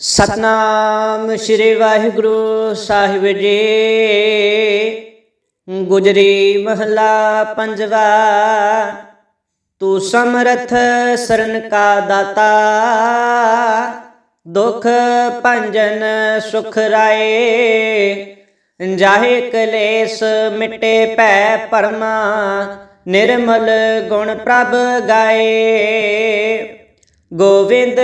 ਸਤਨਾਮ ਸ੍ਰੀ ਵਾਹਿਗੁਰੂ ਸਾਹਿਬ ਜੀ। ਗੁਜਰੀ ਮਹਲਾ ਪੰਜਵਾ, ਤੂੰ ਸਮਰਥ ਸਰਨ ਕਾ ਦਾਤਾ, ਦੁਖ ਭੰਜਨ ਸੁਖ ਰਾਏ। ਜਾਹੇ ਕਲੇਸ਼ ਮਿਟੇ ਭੈ ਪਰਮਾ, ਨਿਰਮਲ ਗੁਣ ਪ੍ਰਭ ਗਾਏ। ਗੋਵਿੰਦ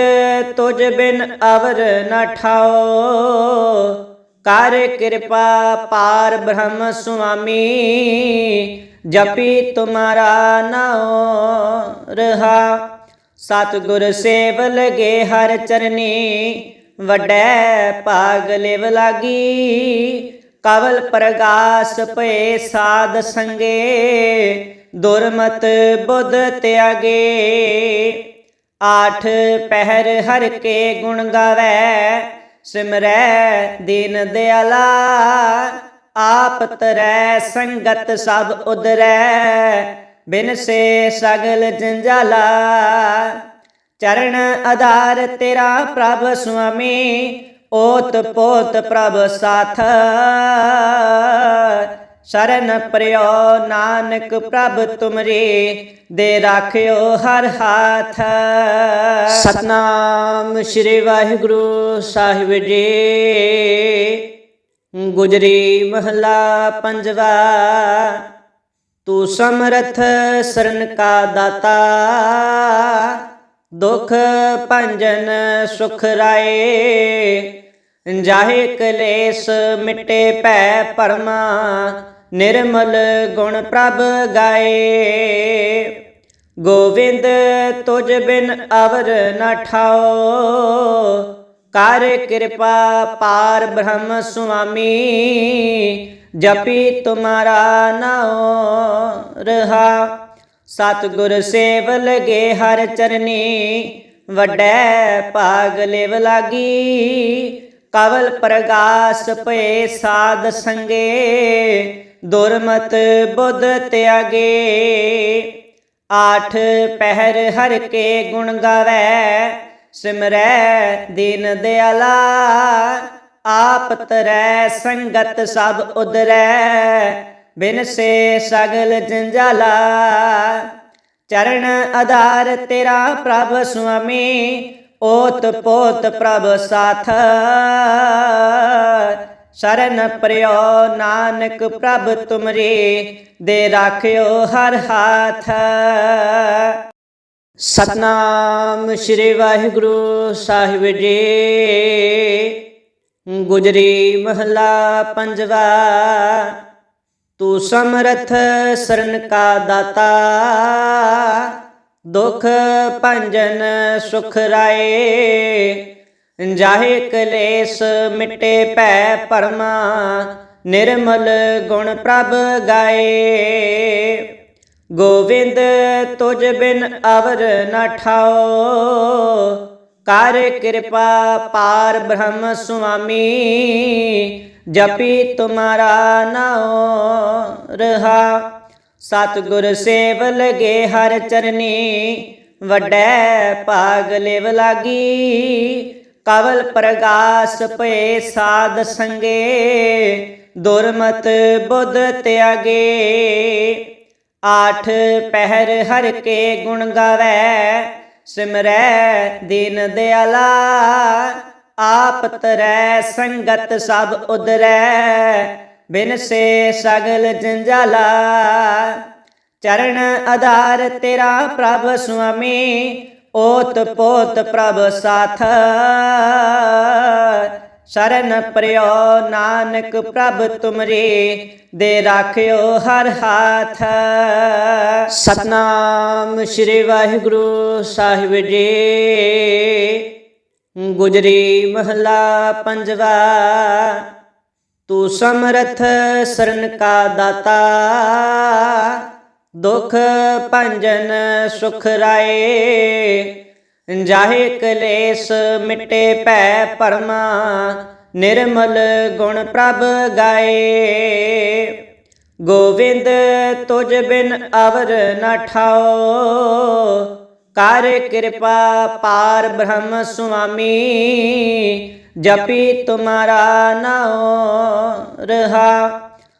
ਤੁਝ ਬਿਨ ਅਵਰ ਨ ਠਾਓ। ਕਰ ਕਿਰਪਾ ਪਾਰ ਬ੍ਰਹਮ ਸੁਆਮੀ, ਜਪੀ ਤੁਮਾਰਾ ਨਾਉ ਰਹਾ। ਸਤਿਗੁਰ ਸੇਵ ਲਗੇ ਹਰ ਚਰਨੀ, ਵੱਡੈ ਭਾਗ ਲਿਵ ਲਾਗੀ। ਕਵਲ ਪ੍ਰਗਾਸ ਪਏ ਸਾਧ ਸੰਗੇ, ਦੁਰਮਤ ਬੁੱਧ ਤਿਆਗੇ। ਆਠ ਪਹਿਰ ਹਰ ਕੇ ਗੁਣ ਗਾਵੇ, ਸਿਮਰੈ ਦੀਨ ਦਿਆਲਾ, ਆਪ ਤਰੈ ਸੰਗਤ ਸਭ ਉਦਰੈ ਬਿਨ ਸੇ ਸਗਲ ਜੰਜਾਲਾ। ਚਰਨ ਆਧਾਰ ਤੇਰਾ ਪ੍ਰਭ ਸੁਆਮੀ, ਓਤ ਪੋਤ ਪ੍ਰਭ ਸਾਥ। ਸ਼ਰਨ ਪ੍ਰਿਓ ਨਾਨਕ ਪ੍ਰਭ ਤੁਮਰੇ, ਦੇ ਰਾਖਿਓ ਹਰ ਹਾਥ। ਸਤਨਾਮ ਸ੍ਰੀ ਵਾਹਿਗੁਰੂ ਸਾਹਿਬ ਜੀ। ਗੁਜਰੀ ਮਹਲਾ ਪੰਜਵਾ, ਤੂੰ ਸਮਰਥ ਸਰਨ ਕਾ ਦਾਤਾ। ਦੁਖ ਭੰਜਨ ਸੁਖ ਰਾਏ। ਜਾਹੇ ਕਲੇਸ਼ ਮਿਟੇ ਭੈ ਪਰਮਾ, ਨਿਰਮਲ ਗੁਣ ਪ੍ਰਭ ਗਾਏ। ਗੋਵਿੰਦ ਤੁਜ ਬਿਨ ਅਵਰ ਨ ਠਾਓ, ਕਰ ਕਿਰਪਾ ਪਾਰ ਬ੍ਰਹਮ ਸੁਆਮੀ, ਜਪੀ ਤੁਮਾਰਾ ਨਾਉ ਰਹਾ। ਸਤਿਗੁਰ ਸੇਵ ਲਗੇ ਹਰ ਚਰਨੀ, ਵੱਡੈ ਭਾਗ ਲਿਵ ਲਾਗੀ। ਕਵਲ ਪ੍ਰਗਾਸ ਭਏ ਸਾਧ ਸੰਗੇ, ਦੁਰਮਤ ਬੁੱਧ ਤਿਆਗੇ। ਆਠ ਪਹਿਰ ਹਰ ਕੇ ਗੁਣ ਗਾਵੇ, ਸਿਮਰੈ ਦੀਨ ਦਿਆਲਾ। ਆਪ ਤਰੈ ਸੰਗਤ ਸਭ ਉਦਰੈ ਬਿਨ ਸੇ ਸਗਲ ਜੰਜਾਲਾ। ਚਰਨ ਆਧਾਰ ਤੇਰਾ ਪ੍ਰਭ ਸੁਆਮੀ ਓਤ ਪੋਤ ਪ੍ਰਭ ਸਾਥ। ਸ਼ਰਨ ਪ੍ਰਿਓ ਨਾਨਕ ਪ੍ਰਭ ਤੁਮਰੇ, ਦੇ ਰਾਖਿਓ ਹਰ ਹਾਥ। ਸਤਨਾਮ ਸ੍ਰੀ ਵਾਹਿਗੁਰੂ ਸਾਹਿਬ ਜੀ। ਗੁਜਰੀ ਮਹਲਾ ਪੰਜਵਾ, ਤੂੰ ਸਮਰਥ ਸਰਨ ਕਾ ਦਾਤਾ। ਦੁਖ ਭੰਜਨ ਸੁਖ ਰਾਏ, ਜਾਹੇ ਕਲੇਸ਼ ਮਿਟੇ ਭੈ ਪਰਮਾ ਨਿਰਮਲ ਗੁਣ ਪ੍ਰਭ ਗਾਏ। ਗੋਵਿੰਦ ਤੁਜ ਬਿਨ ਅਵਰ ਨ ਠਾਓ, ਕਰ ਕਿਰਪਾ ਪਾਰ ਬ੍ਰਹਮ ਸੁਆਮੀ, ਜਪੀ ਤੁਮਾਰਾ ਨਾਉ ਰਹਾ। ਸਤਿਗੁਰ ਸੇਵ ਲਗੇ ਹਰ ਚਰਨੀ, ਵੱਡੈ ਭਾਗ ਲਿਵ ਲਾਗੀ। ਕਵਲ ਪ੍ਰਗਾਸ ਪਏ ਸਾਧ ਸੰਗੇ, ਦੁਰਮਤ ਬੁੱਧ ਤਿਆਗੇ। ਆਠ ਪਹਿਰ ਹਰ ਕੇ ਗੁਣ ਗਾਵੇ, ਸਿਮਰੈ ਦੀਨ ਦਿਆਲਾ। ਆਪ ਤਰੈ ਸੰਗਤ ਸਭ ਉਦਰੈ ਬਿਨ ਸੇ ਸਗਲ ਜੰਜਾਲਾ, ਚਰਨ ਆਧਾਰ ਤੇਰਾ ਪ੍ਰਭ ਸੁਆਮੀ, ਓਤ ਪੋਤ ਪ੍ਰਭ ਸਾਥ। ਸ਼ਰਨ ਪ੍ਰਿਓ ਨਾਨਕ ਪ੍ਰਭ ਤੁਮਰੇ, ਦੇ ਰਾਖਿਓ ਹਰ ਹਾਥ। ਸਤਨਾਮ ਸ੍ਰੀ ਵਾਹਿਗੁਰੂ ਸਾਹਿਬ ਜੀ। ਗੁਜਰੀ ਮਹਲਾ ਪੰਜਵਾ। ਤੂੰ ਸਮਰਥ ਸਰਨ ਕਾ ਦਾਤਾ, ਦੁਖ ਭੰਜਨ ਸੁਖ ਰਾਏ। ਜਾਹੇ ਕਲੇਸ਼ ਮਿਟੇ ਭੈ ਪਰਮਾ ਨਿਰਮਲ ਗੁਣ ਪ੍ਰਭ ਗਾਏ। ਗੋਵਿੰਦ ਤੁਝ ਬਿਨ ਅਵਰ ਨ ਠਾਓ, ਕਰ ਕਿਰਪਾ ਪਾਰ ਬ੍ਰਹਮ ਸੁਆਮੀ। ਜਪੀ ਤੁਮਾਰਾ ਨਾਉ ਰਹਾ।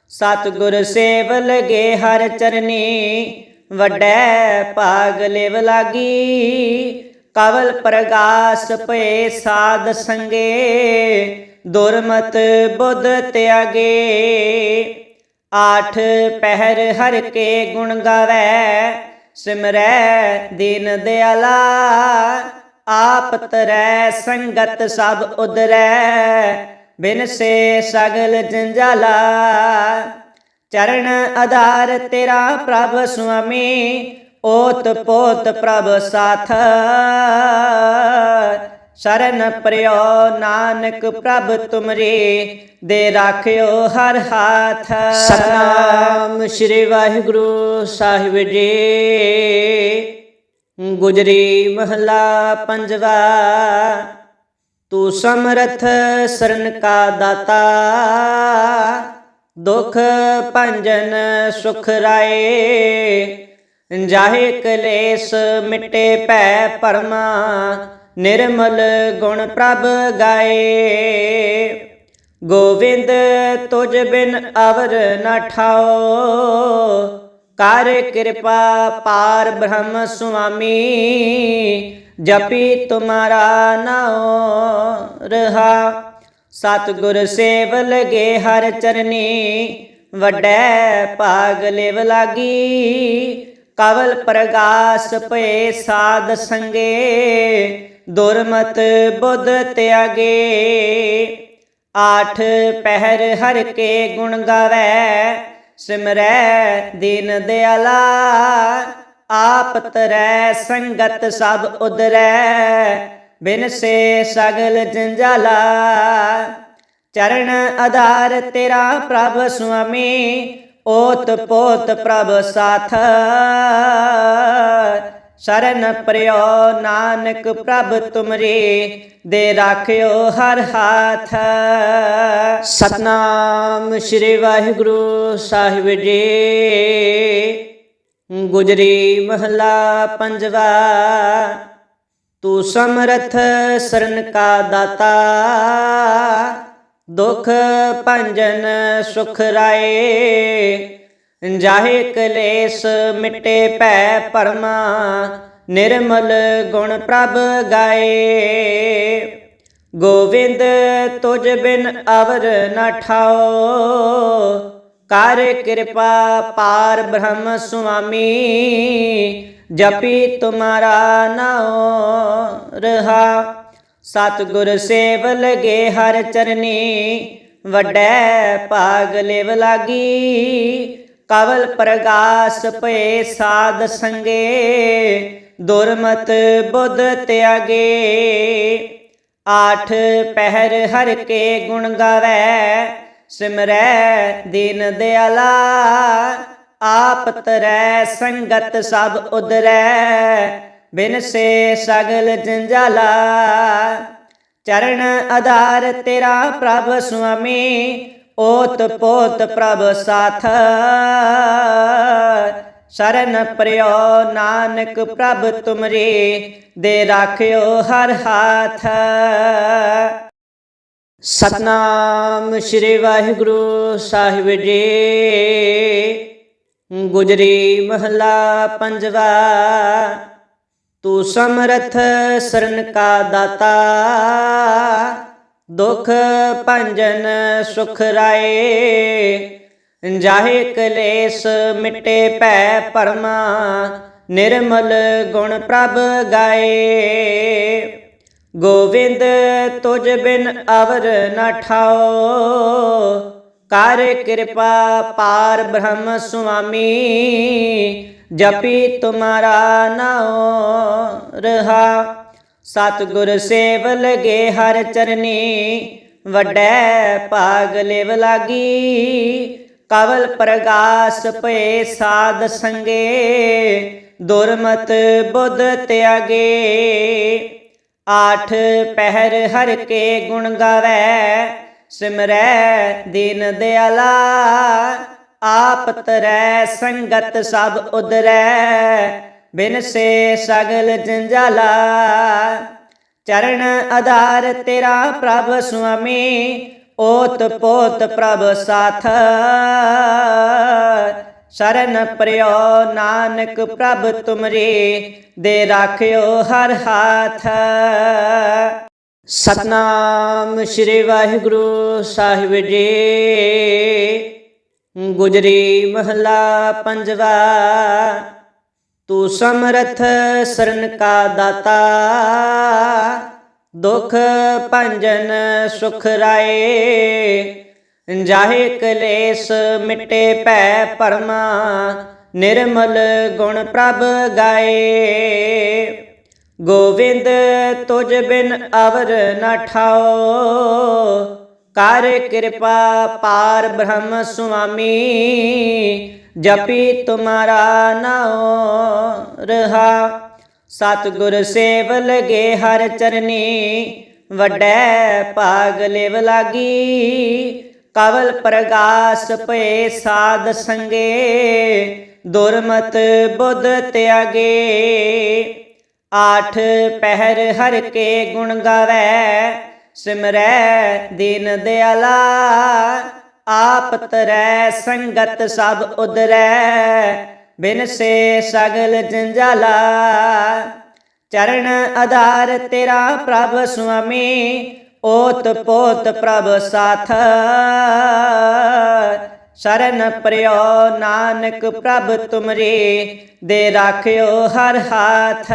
ਸਤਿਗੁਰ ਸੇਵ ਲਗੇ ਹਰ ਚਰਨੀ, ਵੱਡੈ ਭਾਗ ਲਿਵ ਲਾਗੀ। ਕਵਲ ਪ੍ਰਗਾਸ ਪਏ ਸਾਧ ਸੰਗੇ, ਦੁਰਮਤ ਬੁੱਧ ਤਿਆਗੇ। ਆਠ ਪਹਿਰ ਹਰ ਕੇ ਗੁਣ ਗਾਵੇ, ਸਿਮਰੈ ਦੀਨ ਦਿਆਲਾ। ਆਪ ਤਰੈ ਸੰਗਤ ਸਭ ਉਦਰੈ ਬਿਨ ਸੇ ਸਗਲ ਜੰਜਾਲਾ। ਚਰਨ ਆਧਾਰ ਤੇਰਾ ਪ੍ਰਭ ਸੁਆਮੀ, ਓਤ ਪੋਤ ਪ੍ਰਭ ਸਾਥ। ਸ਼ਰਨ ਪ੍ਰਿਓ ਨਾਨਕ ਪ੍ਰਭ ਤੁਮਰੇ, ਦੇ ਰਾਖਿਓ ਹਰ ਹਾਥ। ਸਤਨਾਮ ਸ੍ਰੀ ਵਾਹਿਗੁਰੂ ਸਾਹਿਬ ਜੀ। ਗੁਜਰੀ ਮਹਲਾ ਪੰਜਵਾ, ਤੂੰ ਸਮਰਥ ਸਰਨ ਕਾ ਦਾਤਾ, ਦੁਖ ਭੰਜਨ ਸੁਖ ਰਾਏ, ਜਾਹੇ ਕਲੇਸ਼ ਮਿਟੇ ਭੈ ਪਰਮਾ ਨਿਰਮਲ ਗੁਣ ਪ੍ਰਭ ਗਾਏ। ਗੋਵਿੰਦ ਤੁਝ ਬਿਨ ਅਵਰ ਨ ਠਾਓ ਕਰ ਕਿਰਪਾ ਪਾਰ ਬ੍ਰਹਮ ਸੁਆਮੀ, ਜਪੀ ਤੁਮਾਰਾ ਨਾਉ ਰਹਾ। ਸਤਿਗੁਰ ਸੇਵ ਲਗੇ ਹਰ ਚਰਨੀ, ਵੱਡੈ ਭਾਗ ਲਿਵ ਲਾਗੀ। ਕਵਲ ਪ੍ਰਗਾਸ ਪਏ ਸਾਧ ਸੰਗੇ, ਦੁਰਮਤ ਬੁੱਧ ਤਿਆਗੇ। ਆਠ ਪਹਿਰ ਹਰ ਕੇ ਗੁਣ ਗਾਵੇ ਸਿਮਰੈ ਦੀਨ ਦਿਆਲਾ, ਆਪ ਤਰੈ ਸੰਗਤ ਸਭ ਉਦਰੈ ਬਿਨ ਸੇ ਸਗਲ ਜੰਜਾਲਾ। ਚਰਨ ਆਧਾਰ ਤੇਰਾ ਪ੍ਰਭ ਸੁਆਮੀ, ਓਤ ਪੋਤ ਪ੍ਰਭ ਸਾਥ। ਸ਼ਰਨ ਪ੍ਰਿਓ ਨਾਨਕ ਪ੍ਰਭ ਤੁਮਰੇ, ਦੇ ਰਾਖਿਓ ਹਰ ਹਾਥ। ਸਤਨਾਮ ਸ੍ਰੀ ਵਾਹਿਗੁਰੂ ਸਾਹਿਬ ਜੀ। ਗੁਜਰੀ ਮਹਲਾ ਪੰਜਵਾ, ਤੂੰ ਸਮਰਥ ਸਰਨ ਕਾ ਦਾਤਾ। ਦੁਖ ਭੰਜਨ ਸੁਖ ਰਾਏ। ਜਾਹੇ ਕਲੇਸ਼ ਮਿਟੇ ਭੈ ਪਰਮਾ, ਨਿਰਮਲ ਗੁਣ ਪ੍ਰਭ ਗਾਏ। ਗੋਵਿੰਦ ਤੁਜ ਬਿਨ ਅਵਰ ਨ ਠਾਓ, ਕਰ ਕਿਰਪਾ ਪਾਰ ਬ੍ਰਹਮ ਸੁਆਮੀ, ਜਪੀ ਤੁਮਾਰਾ ਨਾਉ ਰਹਾ। ਸਤਿਗੁਰ ਸੇਵ ਲਗੇ ਹਰ ਚਰਨੀ, ਵੱਡੈ ਪਾਗ ਲਿਵ ਲਾਗੀ। ਕਵਲ ਪ੍ਰਗਾਸ ਭਏ ਸਾਧ ਸੰਗੇ, ਦੁਰਮਤ ਬੁੱਧ ਤਿਆਗੇ। ਆਠ ਪਹਿਰ ਹਰ ਕੇ ਗੁਣ ਗਾਵੇ, ਸਿਮਰੈ ਦੀਨ ਦਿਆਲਾ। ਆਪ ਤਰੈ ਸੰਗਤ ਸਭ ਉਦਰੈ ਬਿਨ ਸੇ ਸਗਲ ਜੰਜਾਲਾ। ਚਰਨ ਆਧਾਰ ਤੇਰਾ ਪ੍ਰਭ ਸੁਆਮੀ ਓਤ ਪੋਤ ਪ੍ਰਭ ਸਾਥ। ਸ਼ਰਨ ਪ੍ਰਿਓ ਨਾਨਕ ਪ੍ਰਭ ਤੁਮਰੇ, ਦੇ ਰਾਖਿਓ ਹਰ ਹਾਥ। ਸਤਨਾਮ ਸ੍ਰੀ ਵਾਹਿਗੁਰੂ ਸਾਹਿਬ ਜੀ। ਗੁਜਰੀ ਮਹਲਾ ਪੰਜਵਾ, ਤੂੰ ਸਮਰਥ ਸਰਨ ਕਾ ਦਾਤਾ। ਦੁਖ ਭੰਜਨ ਸੁਖ ਰਾਏ, ਜਾਹੇ ਕਲੇਸ਼ ਮਿਟੇ ਭੈ ਪਰਮਾ ਨਿਰਮਲ ਗੁਣ ਪ੍ਰਭ ਗਾਏ। ਗੋਵਿੰਦ ਤੁਜ ਬਿਨ ਅਵਰ ਨ ਠਾਓ, ਕਰ ਕਿਰਪਾ ਪਾਰ ਬ੍ਰਹਮ ਸੁਆਮੀ, ਜਪੀ ਤੁਮਾਰਾ ਨਾਉ ਰਹਾ। ਸਤਿਗੁਰ ਸੇਵ ਲਗੇ ਹਰ ਚਰਨੀ, ਵੱਡੈ ਭਾਗ ਲਿਵ ਲਾਗੀ। ਕਵਲ ਪ੍ਰਗਾਸ ਪਏ ਸਾਧ ਸੰਗੇ, ਦੁਰਮਤ ਬੁੱਧ ਤਿਆਗੇ। ਆਠ ਪਹਿਰ ਹਰ ਕੇ ਗੁਣ ਗਾਵੇ, ਸਿਮਰੈ ਦੀਨ ਦਿਆਲਾ। ਆਪ ਤਰੈ ਸੰਗਤ ਸਭ ਉਦਰੈ ਬਿਨ ਸੇ ਸਗਲ ਜੰਜਾਲਾ, ਚਰਨ ਆਧਾਰ ਤੇਰਾ ਪ੍ਰਭ ਸੁਆਮੀ, ਓਤ ਪੋਤ ਪ੍ਰਭ ਸਾਥ। ਸ਼ਰਨ ਪ੍ਰਿਓ ਨਾਨਕ ਪ੍ਰਭ ਤੁਮਰੇ, ਦੇ ਰਾਖਿਓ ਹਰ ਹਾਥ। ਸਤਨਾਮ ਸ੍ਰੀ ਵਾਹਿਗੁਰੂ ਸਾਹਿਬ ਜੀ। ਗੁਜਰੀ ਮਹਲਾ ਪੰਜਵਾ। ਤੂੰ ਸਮਰਥ ਸਰਨ ਕਾ ਦਾਤਾ। ਦੁਖ ਭੰਜਨ ਸੁਖ ਰਾਏ। ਜਾਹੇ ਕਲੇਸ਼ ਮਿਟੇ ਭੈ ਪਰਮਾ ਨਿਰਮਲ ਗੁਣ ਪ੍ਰਭ ਗਾਏ। ਗੋਵਿੰਦ ਤੁਝ ਬਿਨ ਅਵਰ ਨ ਠਾਓ। ਕਰ ਕਿਰਪਾ ਪਾਰ ਬ੍ਰਹਮ ਸੁਆਮੀ। ਜਪੀ ਤੁਮਾਰਾ ਨਾਉ ਰਹਾ। ਸਤਿਗੁਰ ਸੇਵ ਲਗੇ ਹਰ ਚਰਨੀ, ਵੱਡੈ ਭਾਗ ਲਿਵ ਲਾਗੀ। ਕਵਲ ਪ੍ਰਗਾਸ ਪਏ ਸਾਧ ਸੰਗੇ, ਦੁਰਮਤ ਬੁੱਧ ਤਿਆਗੇ। ਆਠ ਪਹਿਰ ਹਰ ਕੇ ਗੁਣ ਗਾਵੇ, ਸਿਮਰੈ ਦੀਨ ਦਿਆਲਾ। ਆਪ ਤਰੈ ਸੰਗਤ ਸਭ ਉਦਰੈ ਬਿਨ ਸੇ ਸਗਲ ਜੰਜਾਲਾ। ਚਰਨ ਆਧਾਰ ਤੇਰਾ ਪ੍ਰਭ ਸੁਆਮੀ, ਓਤ ਪੋਤ ਪ੍ਰਭ ਸਾਥ। ਸ਼ਰਨ ਪ੍ਰਿਓ ਨਾਨਕ ਪ੍ਰਭ ਤੁਮਰੇ, ਦੇ ਰਾਖਿਓ ਹਰ ਹਾਥ।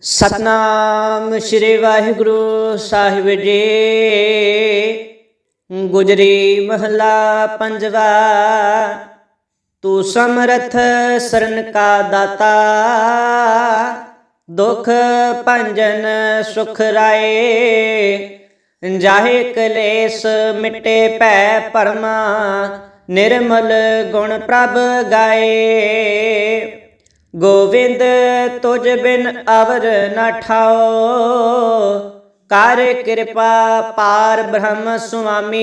ਸਤਨਾਮ ਸ੍ਰੀ ਵਾਹਿਗੁਰੂ ਸਾਹਿਬ ਜੀ। ਗੁਜਰੀ ਮਹਲਾ ਪੰਜਵਾ, ਤੂੰ ਸਮਰਥ ਸਰਨ ਕਾ ਦਾਤਾ, ਦੁਖ ਭੰਜਨ ਸੁਖ ਰਾਏ, ਜਾਹੇ ਕਲੇਸ਼ ਮਿਟੇ ਭੈ ਪਰਮਾ ਨਿਰਮਲ ਗੁਣ ਪ੍ਰਭ ਗਾਏ। ਗੋਵਿੰਦ ਤੁਝ ਬਿਨ ਅਵਰ ਨ ਠਾਓ ਕਰ ਕਿਰਪਾ ਪਾਰ ਬ੍ਰਹਮ ਸੁਆਮੀ,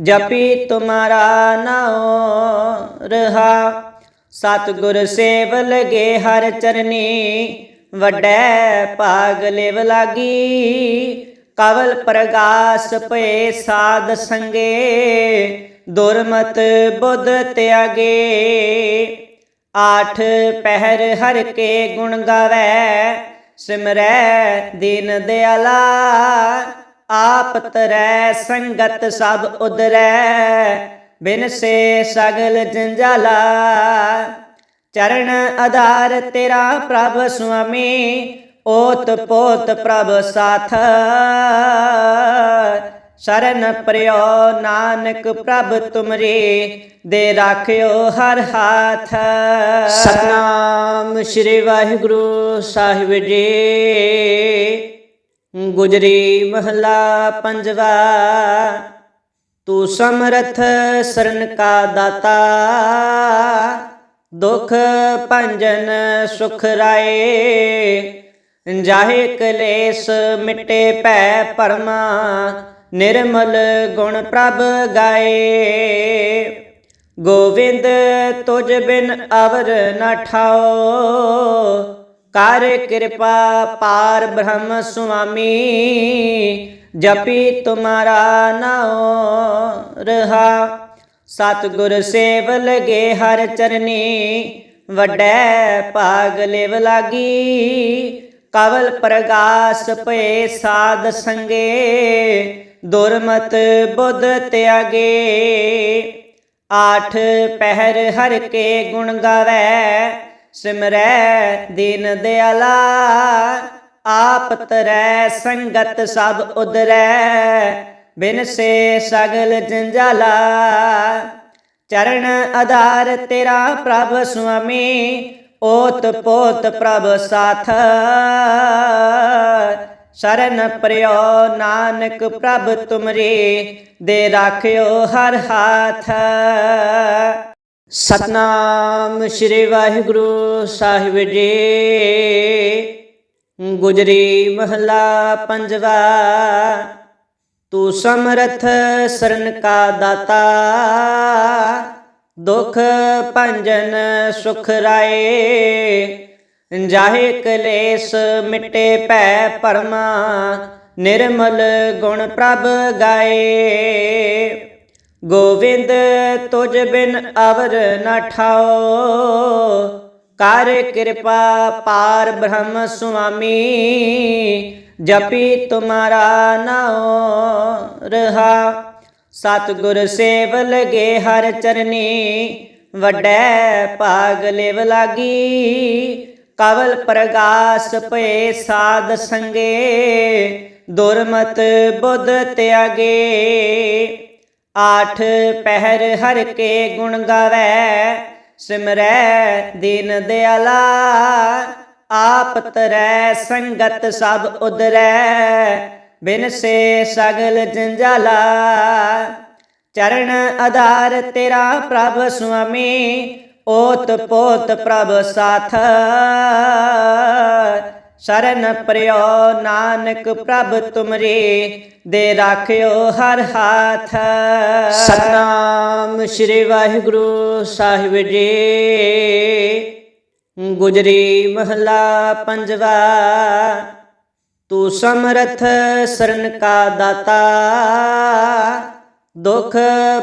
ਜਪੀ ਤੁਮਾਰਾ ਨਾਉ ਰਹਾ। ਸਤਿਗੁਰ ਸੇਵ ਲਗੇ ਹਰ ਚਰਨੀ, ਵੱਡੈ ਭਾਗ ਲਿਵ ਲਾਗੀ। ਕਵਲ ਪ੍ਰਗਾਸ ਪਏ ਸਾਧ ਸੰਗੇ, ਦੁਰਮਤ ਬੁੱਧ ਤਿਆਗੇ। ਆਠ ਪਹਿਰ ਹਰ ਕੇ ਗੁਣ ਗਾਵੇ ਸਿਮਰੈ ਦੀਨ ਦਿਆਲਾ, ਆਪ ਤਰੈ ਸੰਗਤ ਸਭ ਉਦਰੈ ਬਿਨ ਸੇ ਸਗਲ ਜੰਜਾਲਾ। ਚਰਨ ਆਧਾਰ ਤੇਰਾ ਪ੍ਰਭ ਸੁਆਮੀ, ਓਤ ਪੋਤ ਪ੍ਰਭ ਸਾਥ। ਸ਼ਰਨ ਪ੍ਰਿਓ ਨਾਨਕ ਪ੍ਰਭ ਤੁਮਰੇ, ਦੇ ਰਾਖਿਓ ਹਰ ਹਾਥ। ਸਤਨਾਮ ਸ੍ਰੀ ਵਾਹਿਗੁਰੂ ਸਾਹਿਬ ਜੀ। ਗੁਜਰੀ ਮਹਲਾ ਪੰਜਵਾ, ਤੂੰ ਸਮਰਥ ਸਰਨ ਕਾ ਦਾਤਾ। ਦੁਖ ਭੰਜਨ ਸੁਖ ਰਾਏ, ਜਾਹੇ ਕਲੇਸ਼ ਮਿਟੇ ਭੈ ਪਰਮਾ। ਨਿਰਮਲ ਗੁਣ ਪ੍ਰਭ ਗਾਏ। ਗੋਵਿੰਦ ਤੁਜ ਬਿਨ ਅਵਰ ਨ ਠਾਓ। ਕਰ ਕਿਰਪਾ ਪਾਰ ਬ੍ਰਹਮ ਸੁਆਮੀ, ਜਪੀ ਤੁਮਾਰਾ ਨਾਉ ਰਹਾ। ਸਤਿਗੁਰ ਸੇਵ ਲਗੇ ਹਰ ਚਰਨੀ, ਵੱਡੈ ਭਾਗ ਲਿਵ ਲਾਗੀ। ਕਵਲ ਪ੍ਰਗਾਸ ਪਏ ਸਾਧ ਸੰਗੇ, ਦੁਰਮਤ ਬੁੱਧ ਤਿਆਗੇ। ਆਠ ਪਹਿਰ ਹਰ ਕੇ ਗੁਣ ਗਾਵੇ, ਸਿਮਰੈ ਦੀਨ ਦਿਆਲਾ। ਆਪ ਤਰੈ ਸੰਗਤ ਸਭ ਉਦਰੈ ਬਿਨ ਸੇ ਸਗਲ ਜੰਜਾਲਾ। ਚਰਨ ਆਧਾਰ ਤੇਰਾ ਪ੍ਰਭ ਸੁਆਮੀ ਓਤ ਪੋਤ ਪ੍ਰਭ ਸਾਥ। ਸ਼ਰਨ ਪ੍ਰਿਓ ਨਾਨਕ ਪ੍ਰਭ ਤੁਮਰੇ, ਦੇ ਰਾਖਿਓ ਹਰ ਹਾਥ। ਸਤਨਾਮ ਸ੍ਰੀ ਵਾਹਿਗੁਰੂ ਸਾਹਿਬ ਜੀ। ਗੁਜਰੀ ਮਹਲਾ ਪੰਜਵਾ, ਤੂੰ ਸਮਰਥ ਸਰਨ ਕਾ ਦਾਤਾ। ਦੁਖ ਭੰਜਨ ਸੁਖ ਰਾਏ, ਜਾਹੇ ਕਲੇਸ਼ ਮਿਟੇ ਭੈ ਪਰਮਾ ਨਿਰਮਲ ਗੁਣ ਪ੍ਰਭ ਗਾਏ। ਗੋਵਿੰਦ ਤੁਜ ਬਿਨ ਅਵਰ ਨ ਠਾਓ, ਕਰ ਕਿਰਪਾ ਪਾਰ ਬ੍ਰਹਮ ਸੁਆਮੀ, ਜਪੀ ਤੁਮਾਰਾ ਨਾਉ ਰਹਾ। ਸਤਿਗੁਰ ਸੇਵ ਲਗੇ ਹਰ ਚਰਨੀ, ਵੱਡੈ ਭਾਗ ਲਿਵ ਲਾਗੀ। ਕਵਲ ਪ੍ਰਗਾਸ ਪਏ ਸਾਧ ਸੰਗੇ, ਦੁਰਮਤ ਬੁੱਧ ਤਿਆਗੇ। ਆਠ ਪਹਿਰ ਹਰ ਕੇ ਗੁਣ ਗਾਵੇ, ਸਿਮਰੈ ਦੀਨ ਦਿਆਲਾ। ਆਪ ਤਰੈ ਸੰਗਤ ਸਭ ਉਦਰੈ ਬਿਨ ਸੇ ਸਗਲ ਜੰਜਾਲਾ, ਚਰਨ ਆਧਾਰ ਤੇਰਾ ਪ੍ਰਭ ਸੁਆਮੀ, ਓਤ ਪੋਤ ਪ੍ਰਭ ਸਾਥ। ਸ਼ਰਨ ਪ੍ਰਿਓ ਨਾਨਕ ਪ੍ਰਭ ਤੁਮਰੇ, ਦੇ ਰਾਖਿਓ ਹਰ ਹਾਥ। ਸਤਨਾਮ ਸ੍ਰੀ ਵਾਹਿਗੁਰੂ ਸਾਹਿਬ ਜੀ। ਗੁਜਰੀ ਮਹਲਾ ਪੰਜਵਾ। ਤੂੰ ਸਮਰਥ ਸਰਨ ਕਾ ਦਾਤਾ, ਦੁਖ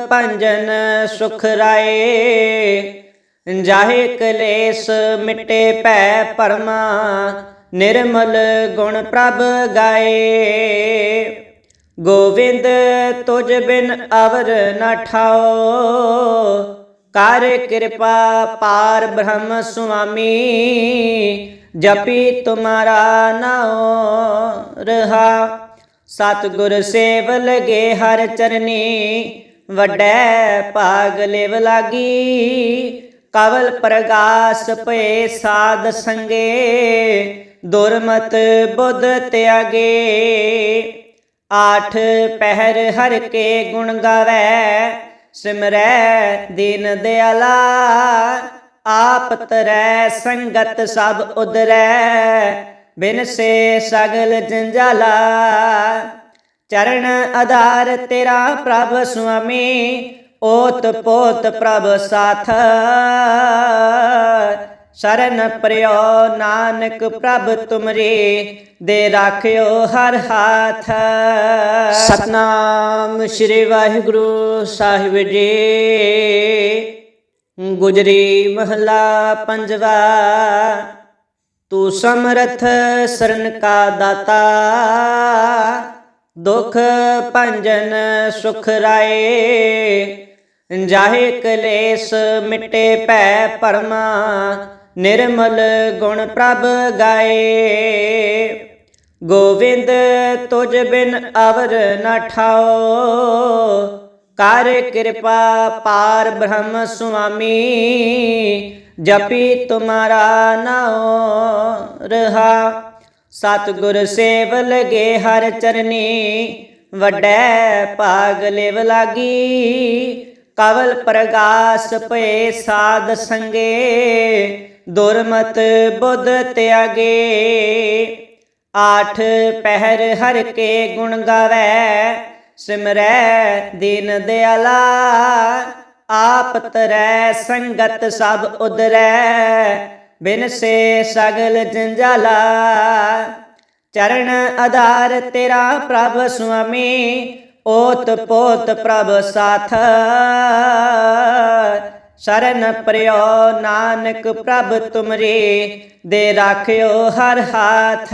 ਭੰਜਨ ਸੁਖ ਰਾਏ। ਜਾਹੇ ਕਲੇਸ਼ ਮਿਟੇ ਭੈ ਪਰਮਾ, ਨਿਰਮਲ ਗੁਣ ਪ੍ਰਭ ਗਾਏ। ਗੋਵਿੰਦ ਤੁਝ ਬਿਨ ਅਵਰ ਨ ਠਾਓ, ਕਰ ਕਿਰਪਾ ਪਾਰ ਬ੍ਰਹਮ ਸੁਆਮੀ। ਜਪੀ ਤੁਮਾਰਾ ਨਾਉ ਰਹਾ। ਸਤਿਗੁਰ ਸੇਵ ਲਗੇ ਹਰ ਚਰਨੀ, ਵੱਡੈ ਭਾਗ ਲਿਵ ਲਾਗੀ। ਕਵਲ ਪ੍ਰਗਾਸ ਪਏ ਸਾਧ ਸੰਗੇ, ਦੁਰਮਤ ਬੁੱਧ ਤਿਆਗੇ। ਆਠ ਪਹਿਰ ਹਰ ਕੇ ਗੁਣ ਗਾਵੇ, ਸਿਮਰੈ ਦੀਨ ਦਿਆਲਾ। ਆਪ ਤਰੈ ਸੰਗਤ ਸਭ ਉਦਰੈ ਬਿਨ ਸੇ ਸਗਲ ਜੰਜਾਲਾ। ਚਰਨ ਆਧਾਰ ਤੇਰਾ ਪ੍ਰਭ ਸੁਆਮੀ, ਓਤ ਪੋਤ ਪ੍ਰਭ ਸਾਥ। ਸ਼ਰਨ ਪ੍ਰਿਓ ਨਾਨਕ ਪ੍ਰਭ ਤੁਮਰੇ, ਦੇ ਰਾਖਿਓ ਹਰ ਹਾਥ। ਸਤਨਾਮ ਸ੍ਰੀ ਵਾਹਿਗੁਰੂ ਸਾਹਿਬ ਜੀ। ਗੁਜਰੀ ਮਹਲਾ ਪੰਜਵਾ, ਤੂੰ ਸਮਰਥ ਸਰਨ ਕਾ ਦਾਤਾ, ਦੁਖ ਭੰਜਨ ਸੁਖ ਰਾਏ, ਜਾਹੇ ਕਲੇਸ਼ ਮਿਟੇ ਭੈ ਪਰਮਾ ਨਿਰਮਲ ਗੁਣ ਪ੍ਰਭ ਗਾਏ। ਗੋਵਿੰਦ ਤੁਝ ਬਿਨ ਅਵਰ ਨ ਠਾਓ ਕਰ ਕਿਰਪਾ ਪਾਰ ਬ੍ਰਹਮ ਸੁਆਮੀ, ਜਪੀ ਤੁਮਾਰਾ ਨਾਉ ਰਹਾ। ਸਤਿਗੁਰ ਸੇਵ ਲਗੇ ਹਰ ਚਰਨੀ, ਵੱਡੈ ਭਾਗ ਲਿਵ ਲਾਗੀ। ਕਵਲ ਪ੍ਰਗਾਸ ਪਏ ਸਾਧ ਸੰਗੇ, ਦੁਰਮਤ ਬੁੱਧ ਤਿਆਗੇ। ਆਠ ਪਹਿਰ ਹਰ ਕੇ ਗੁਣ ਗਾਵੇ ਸਿਮਰੈ ਦੀਨ ਦਿਆਲਾ, ਆਪ ਤਰੈ ਸੰਗਤ ਸਭ ਉਦਰੈ ਬਿਨ ਸੇ ਸਗਲ ਜੰਜਾਲਾ। ਚਰਨ ਆਧਾਰ ਤੇਰਾ ਪ੍ਰਭ ਸੁਆਮੀ ਓਤ ਪੋਤ ਪ੍ਰਭ ਸਾਥ। ਸ਼ਰਨ ਪ੍ਰਿਓ ਨਾਨਕ ਪ੍ਰਭ ਤੁਮਰੇ, ਦੇ ਰਾਖਿਓ ਹਰ ਹਾਥ।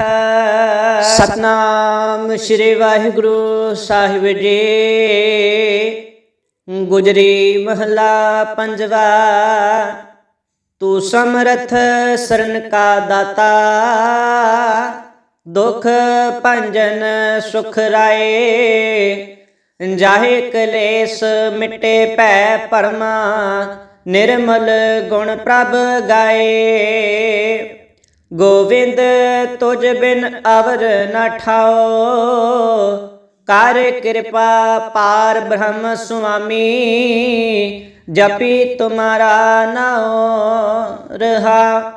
ਸਤਨਾਮ ਸ੍ਰੀ ਵਾਹਿਗੁਰੂ ਸਾਹਿਬ ਜੀ। ਗੁਜਰੀ ਮਹਲਾ ਪੰਜਵਾ, ਤੂੰ ਸਮਰਥ ਸਰਨ ਕਾ ਦਾਤਾ। ਦੁਖ ਭੰਜਨ ਸੁਖ ਰਾਏ, ਜਾਹੇ ਕਲੇਸ਼ ਮਿਟੇ ਭੈ ਪਰਮਾ। ਨਿਰਮਲ ਗੁਣ ਪ੍ਰਭ ਗਾਏ। ਗੋਵਿੰਦ ਤੁਜ ਬਿਨ ਅਵਰ ਨ ਠਾਓ। ਕਰ ਕਿਰਪਾ ਪਾਰ ਬ੍ਰਹਮ ਸੁਆਮੀ। ਜਪੀ ਤੁਮਾਰਾ ਨਾਉ ਰਹਾ।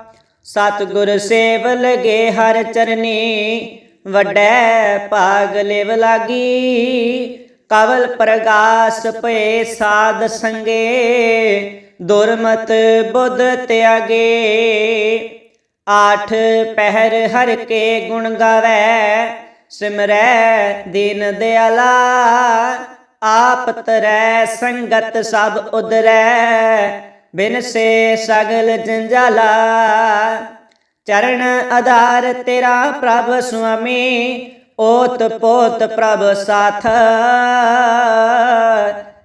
ਸਤਿਗੁਰ ਸੇਵ ਲਗੇ ਹਰ ਚਰਨੀ। ਵੱਡੈ ਭਾਗ ਲਿਵ ਲਾਗੀ। ਕਵਲ ਪ੍ਰਗਾਸ ਪਏ ਸਾਧ ਸੰਗੇ। ਦੁਰਮਤ ਬੁੱਧ ਤਿਆਗੇ, ਆਠ ਪਹਿਰ ਹਰ ਕੇ ਗੁਣ ਗਾਵੇ, ਸਿਮਰੈ ਦੀਨ ਦਿਆਲਾ, ਆਪ ਤਰੈ ਸੰਗਤ ਸਭ ਉਦਰੈ, ਬਿਨ ਸੇ ਸਗਲ ਜੰਜਾਲਾ। ਚਰਨ ਆਧਾਰ ਤੇਰਾ ਪ੍ਰਭ ਸੁਆਮੀ, ਓਤ ਪੋਤ ਪ੍ਰਭ ਸਾਥ।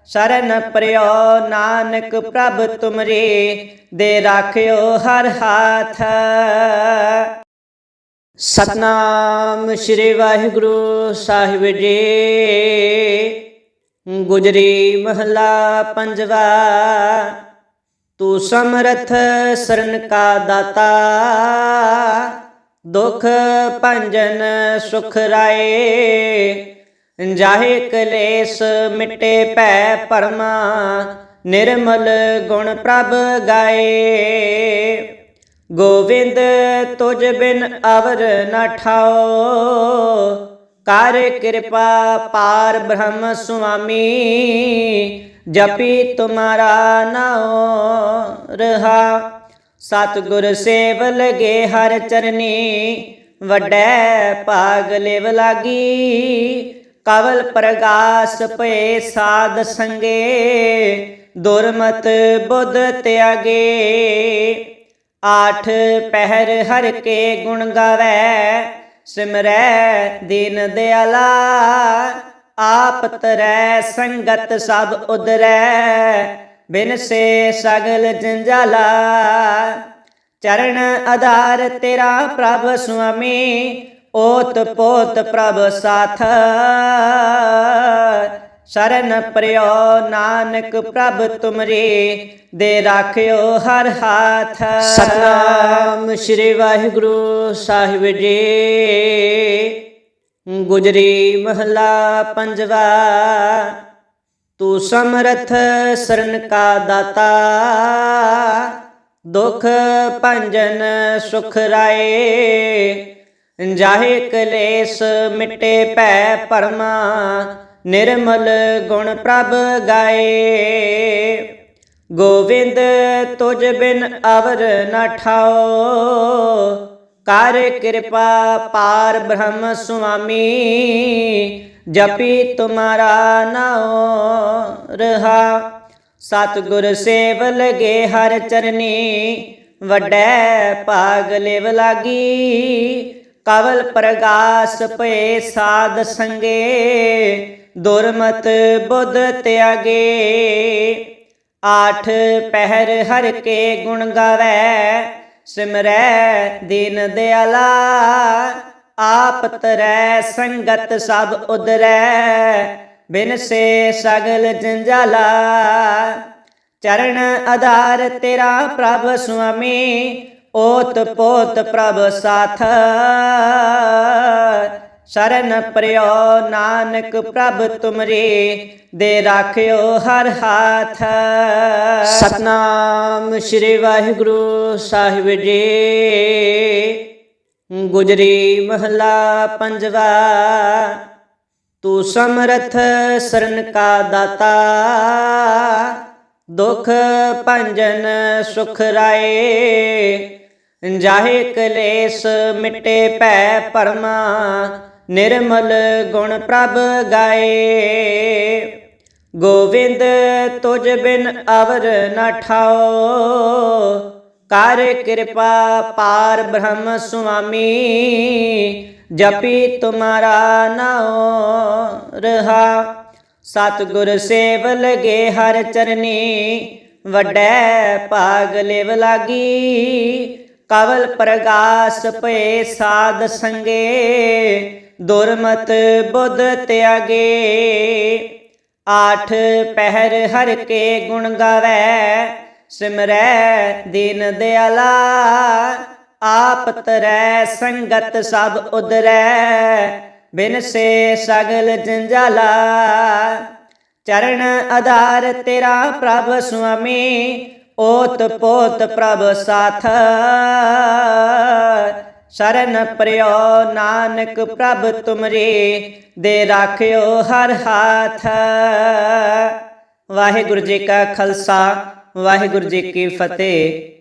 ਸ਼ਰਨ ਪ੍ਰਿਓ ਨਾਨਕ ਪ੍ਰਭ ਤੁਮਰੇ, ਦੇ ਰਾਖਿਓ ਹਰ ਹਾਥ। ਸਤਨਾਮ ਸ੍ਰੀ ਵਾਹਿਗੁਰੂ ਸਾਹਿਬ ਜੀ। ਗੁਜਰੀ ਮਹਲਾ ਪੰਜਵਾ, ਤੂੰ ਸਮਰਥ ਸਰਨ ਕਾ ਦਾਤਾ, ਦੁਖ ਭੰਜਨ ਸੁਖ ਰਾਏ। ਜਾਹੇ ਕਲੇਸ਼ ਮਿਟੇ ਭੈ ਪਰਮਾ, ਨਿਰਮਲ ਗੁਣ ਪ੍ਰਭ ਗਾਏ। ਗੋਵਿੰਦ ਤੁਜ ਬਿਨ ਅਵਰ ਨ ਠਾਓ, ਕਰ ਕਿਰਪਾ ਪਾਰ ਬ੍ਰਹਮ ਸੁਆਮੀ, ਜਪੀ ਤੁਮਾਰਾ ਨਾਉ ਰਹਾ। ਸਤਿਗੁਰ ਸੇਵ ਲਗੇ ਹਰ ਚਰਨੀ, ਵੱਡੈ ਭਾਗ ਲਿਵ ਲਾਗੀ। ਕਵਲ ਪ੍ਰਗਾਸ ਪਏ ਸਾਧ ਸੰਗੇ, ਦੁਰਮਤ ਬੁੱਧ ਤਿਆਗੇ। ਆਠ ਪਹਿਰ ਹਰ ਕੇ ਗੁਣ ਗਾਵੇ, ਸਿਮਰੈ ਦੀਨ ਦਿਆਲਾ। ਆਪ ਤਰੈ ਸੰਗਤ ਸਭ ਉਦਰੈ ਬਿਨ ਸੇ ਸਗਲ ਜੰਜਾਲਾ। ਚਰਨ ਆਧਾਰ ਤੇਰਾ ਪ੍ਰਭ ਸੁਆਮੀ ਓਤ ਪੋਤ ਪ੍ਰਭ ਸਾਥ। ਸ਼ਰਨ ਪ੍ਰਿਓ ਨਾਨਕ ਪ੍ਰਭ ਤੁਮਰੇ, ਦੇ ਰਾਖਿਓ ਹਰ ਹਾਥ। ਸਤਨਾਮ ਸ੍ਰੀ ਵਾਹਿਗੁਰੂ ਸਾਹਿਬ ਜੀ। ਗੁਜਰੀ ਮਹਲਾ ਪੰਜਵਾ, ਤੂੰ ਸਮਰਥ ਸਰਨ ਕਾ ਦਾਤਾ। ਦੁਖ ਭੰਜਨ ਸੁਖ ਰਾਏ। ਜਾਹੇ ਕਲੇਸ਼ ਮਿਟੇ ਭੈ ਪਰਮਾ, ਨਿਰਮਲ ਗੁਣ ਪ੍ਰਭ ਗਾਏ। ਗੋਵਿੰਦ ਤੁਜ ਬਿਨ ਅਵਰ ਨ ਠਾਓ, ਕਰ ਕਿਰਪਾ ਪਾਰ ਬ੍ਰਹਮ ਸੁਆਮੀ, ਜਪੀ ਤੁਮਾਰਾ ਨਾਉ ਰਹਾ। ਸਤਿਗੁਰ ਸੇਵ ਲਗੇ ਹਰ ਚਰਨੀ, ਵੱਡੈ ਪਾਗ ਲਿਵ ਲਾਗੀ ਕਵਲ ਪ੍ਰਗਾਸ ਪਏ ਸਾਧ ਸੰਗੇ, ਦੁਰਮਤ ਬੁੱਧ ਤਿਆਗੇ। ਆਠ ਪਹਿਰ ਹਰ ਕੇ ਗੁਣ ਗਾਵੇ, ਸਿਮਰੈ ਦੀਨ ਦਿਆਲਾ। ਆਪ ਤਰੈ ਸੰਗਤ ਸਭ ਉਦਰੈ, ਬਿਨ ਸੇ ਸਗਲ ਜੰਜਾਲਾ। ਚਰਨ ਆਧਾਰ ਤੇਰਾ ਪ੍ਰਭ ਸੁਆਮੀ ਓਤ ਪੋਤ ਪ੍ਰਭ ਸਾਥ। ਸ਼ਰਨ ਪ੍ਰਿਓ ਨਾਨਕ ਪ੍ਰਭ ਤੁਮਰੇ, ਦੇ ਰਾਖਿਓ ਹਰ ਹਾਥ। ਸਤਨਾਮ ਸ੍ਰੀ ਵਾਹਿਗੁਰੂ ਸਾਹਿਬ ਜੀ। ਗੁਜਰੀ ਮਹਲਾ ਪੰਜਵਾ, ਤੂੰ ਸਮਰਥ ਸਰਨ ਕਾ ਦਾਤਾ। ਦੁਖ ਭੰਜਨ ਸੁਖ ਰਾਏ। ਜਾਹੇ ਕਲੇਸ਼ ਮਿਟੇ ਭੈ ਪਰਮਾ ਨਿਰਮਲ ਗੁਣ ਪ੍ਰਭ ਗਾਏ। ਗੋਵਿੰਦ ਤੁਜ ਬਿਨ ਅਵਰ ਨ ਠਾਓ, ਕਰ ਕਿਰਪਾ ਪਾਰ ਬ੍ਰਹਮ ਸੁਆਮੀ, ਜਪੀ ਤੁਮਾਰਾ ਨਾਉ ਰਹਾ। ਸਤਿਗੁਰ ਸੇਵ ਲਗੇ ਹਰ ਚਰਨੀ, ਵੱਡੈ ਪਾਗ ਲਿਵ ਲਾਗੀ ਕਵਲ ਪ੍ਰਗਾਸ ਪਏ ਸਾਧ ਸੰਗੇ, ਦੁਰਮਤ ਬੁੱਧ ਤਿਆਗੇ। ਆਠ ਪਹਿਰ ਹਰ ਕੇ ਗੁਣ ਗਾਵੇ, ਸਿਮਰੈ ਦੀਨ ਦਿਆਲਾ। ਆਪ ਤਰੈ ਸੰਗਤ ਸਭ ਉਦਰੈ ਬਿਨ ਸੇ ਸਗਲ ਜੰਜਾਲਾ। ਚਰਨ ਆਧਾਰ ਤੇਰਾ ਪ੍ਰਭ ਸੁਆਮੀ ਓਤ ਪੋਤ ਪ੍ਰਭ ਸਾਥ। ਸ਼ਰਨ ਪ੍ਰਿਓ ਨਾਨਕ ਪ੍ਰਭ ਤੁਮਰੇ, ਦੇ ਰਾਖਿਓ ਹਰ ਹਾਥ। ਵਾਹਿਗੁਰੂ ਜੀ ਕਾ ਖਾਲਸਾ, ਵਾਹਿਗੁਰੂ ਜੀ ਕੀ ਫਤਿਹ।